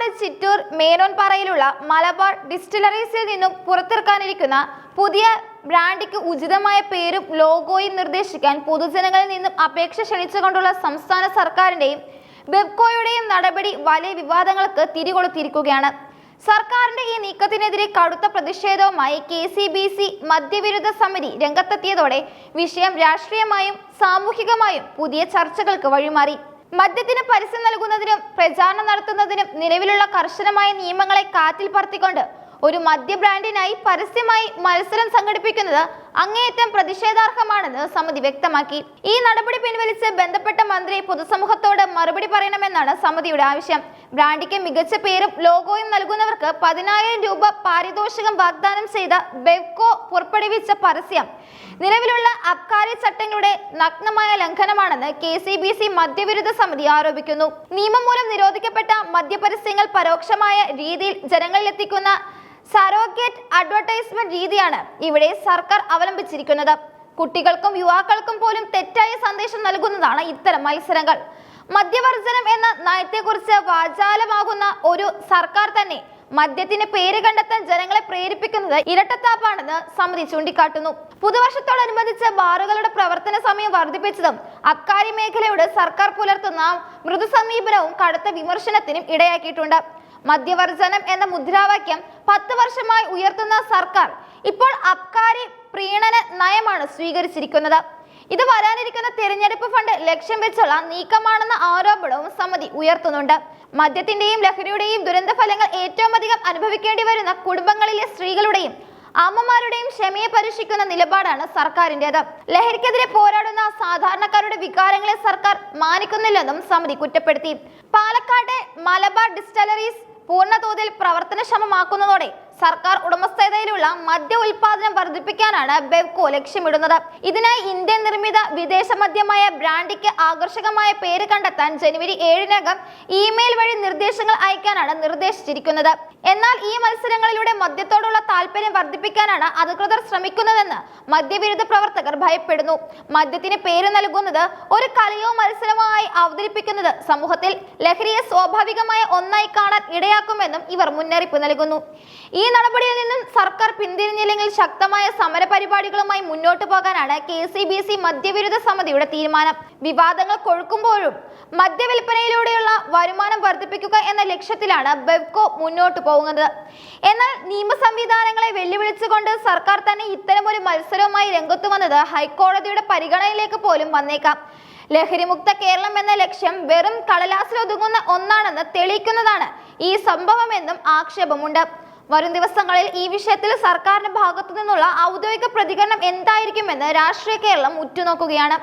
പാലക്കാട് ചിറ്റൂർ മേനോൻപാറയിലുള്ള മലബാർ ഡിസ്റ്റിലറീസിൽ നിന്നും പുറത്തിറക്കാനിരിക്കുന്ന പുതിയ ബ്രാൻഡിക്ക് ഉചിതമായ പേരും ലോഗോയും നിർദ്ദേശിക്കാൻ പൊതുജനങ്ങളിൽ നിന്നും അപേക്ഷ ക്ഷണിച്ചുകൊണ്ടുള്ള സംസ്ഥാന സർക്കാരിന്റെയും ബെബ്കോയുടെയും നടപടി വലിയ വിവാദങ്ങൾക്ക് തിരികൊളുത്തിയിരിക്കുകയാണ്. സർക്കാരിന്റെ ഈ നീക്കത്തിനെതിരെ കടുത്ത പ്രതിഷേധവുമായി കെ സി ബി സി മദ്യവിരുദ്ധ സമിതി രംഗത്തെത്തിയതോടെ വിഷയം രാഷ്ട്രീയമായും സാമൂഹികമായും പുതിയ ചർച്ചകൾക്ക് വഴിമാറി. മദ്യത്തിന് പരസ്യം നൽകുന്നതിനും പ്രചാരണം നടത്തുന്നതിനും നിലവിലുള്ള കർശനമായ നിയമങ്ങളെ കാറ്റിൽ പറത്തിക്കൊണ്ട് ഒരു മദ്യ ബ്രാൻഡിനായി പരസ്യമായി മത്സരം സംഘടിപ്പിക്കുന്നത് അങ്ങേയറ്റം പ്രതിഷേധാർഹമാണെന്ന് സമിതി വ്യക്തമാക്കി. ഈ നടപടി പിൻവലിച്ച് ബന്ധപ്പെട്ട മന്ത്രി പൊതുസമൂഹത്തോട് മറുപടി പറയണമെന്നാണ് സമിതിയുടെ ആവശ്യം. ബ്രാൻഡിക്ക് മികച്ച പേരും ലോഗോയും നൽകുന്നവർക്ക് പതിനായിരം രൂപ പാരിതോഷികം വാഗ്ദാനം ചെയ്ത ബെവ്കോ പുറപ്പെടുവിച്ച പരസ്യം. നിലവിലുള്ള അബ്കാരി ചട്ടങ്ങളുടെ നഗ്നമായ ലംഘനമാണെന്ന് കെ സി ബി സി മദ്യവിരുദ്ധ സമിതി ആരോപിക്കുന്നു. നിയമം മൂലം നിരോധിക്കപ്പെട്ട മദ്യപരസ്യങ്ങൾ പരോക്ഷമായ രീതിയിൽ ജനങ്ങളിലെത്തിക്കുന്ന സറോഗേറ്റ് അഡ്വർടൈസ്മെന്റ് രീതിയാണ് ഇവിടെ സർക്കാർ അവലംബിച്ചിരിക്കുന്നത്. കുട്ടികൾക്കും യുവാക്കൾക്കും പോലും തെറ്റായ സന്ദേശം നൽകുന്നതാണ് ഇത്തരം മത്സരങ്ങൾ. മദ്യവർജനം എന്ന നയത്തെക്കുറിച്ച് വാചാലമാകുന്ന ഒരു സർക്കാർ തന്നെ മദ്യത്തിന് പേര് കണ്ടെത്താൻ ജനങ്ങളെ പ്രേരിപ്പിക്കുന്നത് ഇരട്ടത്താപ്പാണെന്ന് സമിതി ചൂണ്ടിക്കാട്ടുന്നു. പുതുവർഷത്തോടനുബന്ധിച്ച് ബാറുകളുടെ പ്രവർത്തന സമയം വർദ്ധിപ്പിച്ചതും അക്കാരി മേഖലയോട് സർക്കാർ പുലർത്തുന്ന മൃദു സമീപനവും കടുത്ത വിമർശനത്തിനും ഇടയാക്കിയിട്ടുണ്ട്. മദ്യവർജനം എന്ന മുദ്രാവാക്യം പത്ത് വർഷമായി ഉയർത്തുന്ന സർക്കാർ ഇപ്പോൾ അബ്കാരി പ്രീണന നയമാണ് സ്വീകരിച്ചിരിക്കുന്നത്. ഇത് വരാനിരിക്കുന്ന തിരഞ്ഞെടുപ്പ് ഫണ്ട് ലക്ഷ്യം വെച്ചുള്ള നീക്കമാണെന്ന ആരോപണവും സമിതി ഉയർത്തുന്നുണ്ട്. മദ്യത്തിന്റെയും ലഹരിയുടെയും ദുരന്തഫലങ്ങൾ ഏറ്റവും അധികം അനുഭവിക്കേണ്ടി വരുന്ന കുടുംബങ്ങളിലെ സ്ത്രീകളുടെയും അമ്മമാരുടെയും ക്ഷമയെ പരീക്ഷിക്കുന്ന നിലപാടാണ് സർക്കാരിന്റേത് ലഹരിക്കെതിരെ പോരാടുന്ന സാധാരണക്കാരുടെ വികാരങ്ങളെ സർക്കാർ മാനിക്കുന്നില്ലെന്നും സമിതി കുറ്റപ്പെടുത്തി. പാലക്കാട്ടെ മലബാർ ഡിസ്റ്റലറീസ് പൂർണതോതിൽ പ്രവർത്തനക്ഷമമാക്കുന്നതോടെ സർക്കാർ ഉടമസ്ഥതയിലുള്ള മദ്യ ഉൽപാദനം വർദ്ധിപ്പിക്കാനാണ് ബെവ്കോ ലക്ഷ്യമിടുന്നത്. ഇതിനായി ഇന്ത്യൻ നിർമ്മിത വിദേശ മദ്യമായ ബ്രാൻഡിക്ക് ആകർഷകമായ പേര് കണ്ടെത്താൻ ജനുവരി ഏഴിനകം ഇമെയിൽ വഴി നിർദ്ദേശങ്ങൾ അയക്കാനാണ് നിർദ്ദേശിച്ചിരിക്കുന്നത്. എന്നാൽ ഈ മത്സരങ്ങളിലൂടെ മദ്യത്തോടുള്ള താല്പര്യം വർദ്ധിപ്പിക്കാനാണ് അധികൃതർ ശ്രമിക്കുന്നതെന്ന് മദ്യവിരുദ്ധ പ്രവർത്തകർ ഭയപ്പെടുന്നു. മദ്യത്തിന് പേര് നൽകുന്നത് ഒരു കലയോ മത്സരമോ ആയി അവതരിപ്പിക്കുന്നത് സമൂഹത്തിൽ ലഹരിയെ സ്വാഭാവികമായ ഒന്നായി കാണാൻ ഇടയാക്കുമെന്നും ഇവർ മുന്നറിയിപ്പ് നൽകുന്നു. ഈ നടപടിയിൽ നിന്നും സർക്കാർ പിന്തിരിഞ്ഞില്ലെങ്കിൽ ശക്തമായ സമര പരിപാടികളുമായി മുന്നോട്ട് പോകാനാണ് കെ സി ബി സി മദ്യവിരുദ്ധ സമിതിയുടെ തീരുമാനം. വിവാദങ്ങൾ കൊഴുക്കുമ്പോഴും മദ്യവിൽപ്പനയിലൂടെയുള്ള വരുമാനം വർദ്ധിപ്പിക്കുക എന്ന ലക്ഷ്യത്തിലാണ് ബെവ്കോ മുന്നോട്ട് പോകുന്നത്. എന്നാൽ നിയമ സംവിധാനങ്ങളെ വെല്ലുവിളിച്ചുകൊണ്ട് സർക്കാർ തന്നെ ഇത്തരമൊരു മത്സരവുമായി രംഗത്തു വന്നത് ഹൈക്കോടതിയുടെ പരിഗണനയിലേക്ക് പോലും വന്നേക്കാം. ലഹരിമുക്ത കേരളം എന്ന ലക്ഷ്യം വെറും കടലാസിലൊതുങ്ങുന്ന ഒന്നാണെന്ന് തെളിയിക്കുന്നതാണ് ഈ സംഭവമെന്നും ആക്ഷേപമുണ്ട്. വരും ദിവസങ്ങളിൽ ഈ വിഷയത്തിൽ സർക്കാരിന്റെ ഭാഗത്തു നിന്നുള്ള ഔദ്യോഗിക പ്രതികരണം എന്തായിരിക്കുമെന്ന് രാഷ്ട്രീയ കേരളം ഉറ്റുനോക്കുകയാണ്.